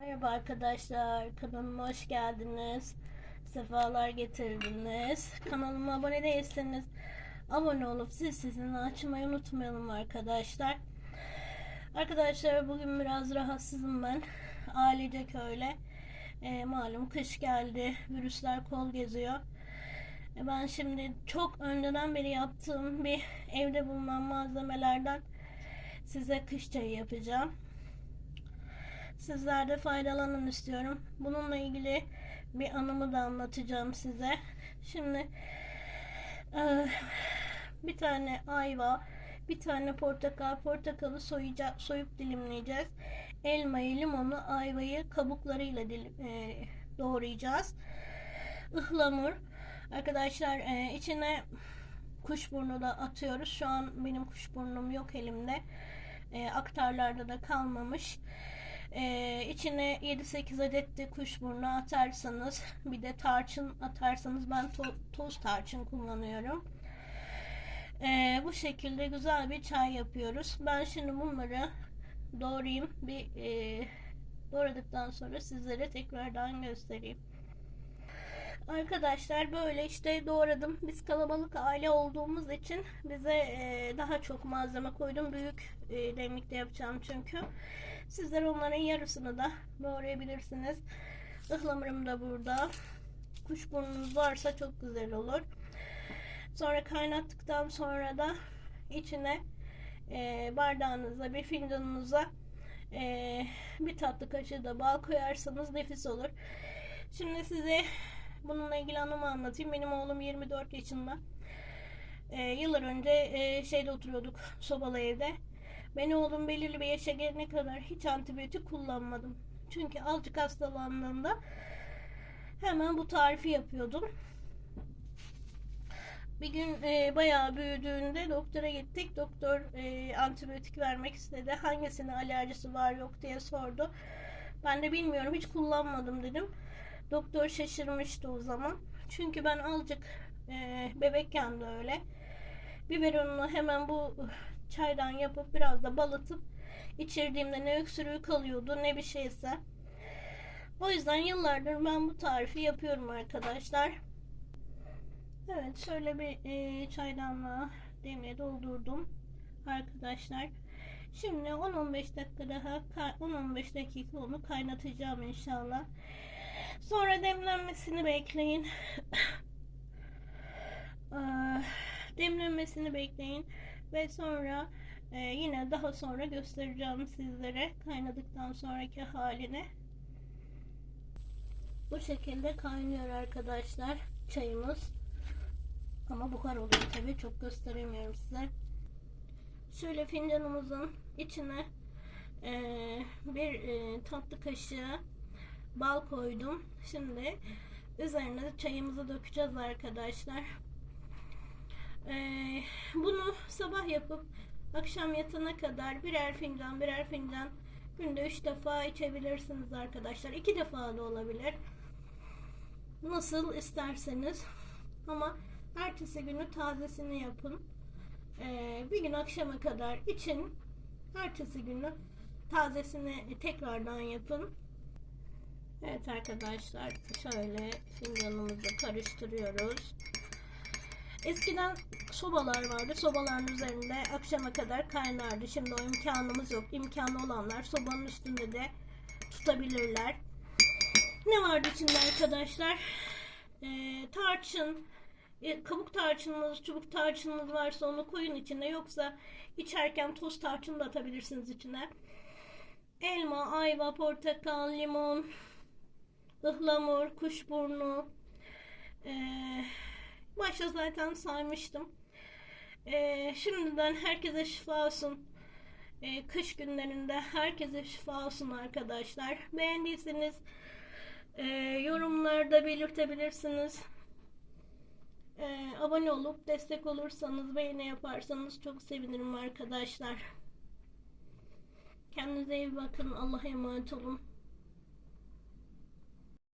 Merhaba arkadaşlar, kanalıma hoş geldiniz. Sefalar getirdiniz. Kanalıma abone değilseniz abone olup zil sesini açmayı unutmayalım arkadaşlar. Arkadaşlar bugün biraz rahatsızım ben. Ailecek öyle. E, malum kış geldi, virüsler kol geziyor. E, ben şimdi çok önceden beri yaptığım bir evde bulunan malzemelerden size kış çayı yapacağım. Sizler de faydalanın istiyorum. Bununla ilgili bir anımı da anlatacağım size. Şimdi eee, bir tane ayva, bir tane portakal, portakalı soyacak, soyup dilimleyeceğiz. Elmayı, limonu, ayvayı kabuklarıyla dilim, eee, doğrayacağız. Ihlamur. Arkadaşlar eee, içine kuşburnu da atıyoruz. Şu an benim kuşburnum yok elimde. Eee, aktarlarda da kalmamış. Ee, içine 7-8 adet de kuşburnu atarsanız bir de tarçın atarsanız ben to- toz tarçın kullanıyorum. Ee, bu şekilde güzel bir çay yapıyoruz. Ben şimdi bunları doğrayayım. Bir e, doğradıktan sonra sizlere tekrardan göstereyim. Arkadaşlar böyle işte doğradım. Biz kalabalık aile olduğumuz için bize e, daha çok malzeme koydum. Büyük e, demlikte yapacağım çünkü. Sizler onların yarısını da doğrayabilirsiniz. Ihlamurum da burada. Kuşburnunuz varsa çok güzel olur. Sonra kaynattıktan sonra da içine e, bardağınıza bir fincanınıza e, bir tatlı kaşığı da bal koyarsanız nefis olur. Şimdi size bununla ilgili anımı anlatayım. Benim oğlum 24 yaşında. E, yıllar önce e, şeyde oturuyorduk sobalı evde. Ben oğlum belirli bir yaşa gelene kadar hiç antibiyotik kullanmadım. Çünkü azıcık hastalandığında hemen bu tarifi yapıyordum. Bir gün e, bayağı büyüdüğünde doktora gittik. Doktor e, antibiyotik vermek istedi. Hangisine alerjisi var yok diye sordu. Ben de bilmiyorum hiç kullanmadım dedim. Doktor şaşırmıştı o zaman. Çünkü ben azıcık e, bebekken de öyle. Biberonunu hemen bu çaydan yapıp biraz da balıtıp içirdiğimde ne öksürüğü kalıyordu ne bir şeyse. O yüzden yıllardır ben bu tarifi yapıyorum arkadaşlar. Evet şöyle bir e, çaydanlığa demliğe doldurdum arkadaşlar. Şimdi 10-15 dakika daha 10-15 dakika onu kaynatacağım inşallah. Sonra demlenmesini bekleyin. Ah, demlenmesini bekleyin ve sonra e, yine daha sonra göstereceğim sizlere kaynadıktan sonraki halini. Bu şekilde kaynıyor arkadaşlar çayımız. Ama buhar oluyor tabii çok gösteremiyorum size. Şöyle fincanımızın içine e, bir e, tatlı kaşığı bal koydum. Şimdi üzerine çayımızı dökeceğiz arkadaşlar. Ee, bunu sabah yapıp akşam yatana kadar birer fincan birer fincan günde üç defa içebilirsiniz arkadaşlar. iki defa da olabilir. Nasıl isterseniz. Ama ertesi günü tazesini yapın. Ee, bir gün akşama kadar için. Ertesi günü tazesini tekrardan yapın. Evet arkadaşlar şöyle fincanımızı karıştırıyoruz. Eskiden sobalar vardı. Sobaların üzerinde akşama kadar kaynardı. Şimdi o imkanımız yok. İmkanı olanlar sobanın üstünde de tutabilirler. Ne vardı içinde arkadaşlar? Ee, tarçın, e, kabuk tarçınınız, çubuk tarçınınız varsa onu koyun içine. Yoksa içerken toz tarçın da atabilirsiniz içine. Elma, ayva, portakal, limon, ıhlamur, kuşburnu, ee, başta zaten saymıştım. Ee, şimdiden herkese şifa olsun. Ee, kış günlerinde herkese şifa olsun arkadaşlar. Beğendiyseniz e, yorumlarda belirtebilirsiniz. Ee, abone olup destek olursanız, beğeni yaparsanız çok sevinirim arkadaşlar. Kendinize iyi bakın. Allah'a emanet olun.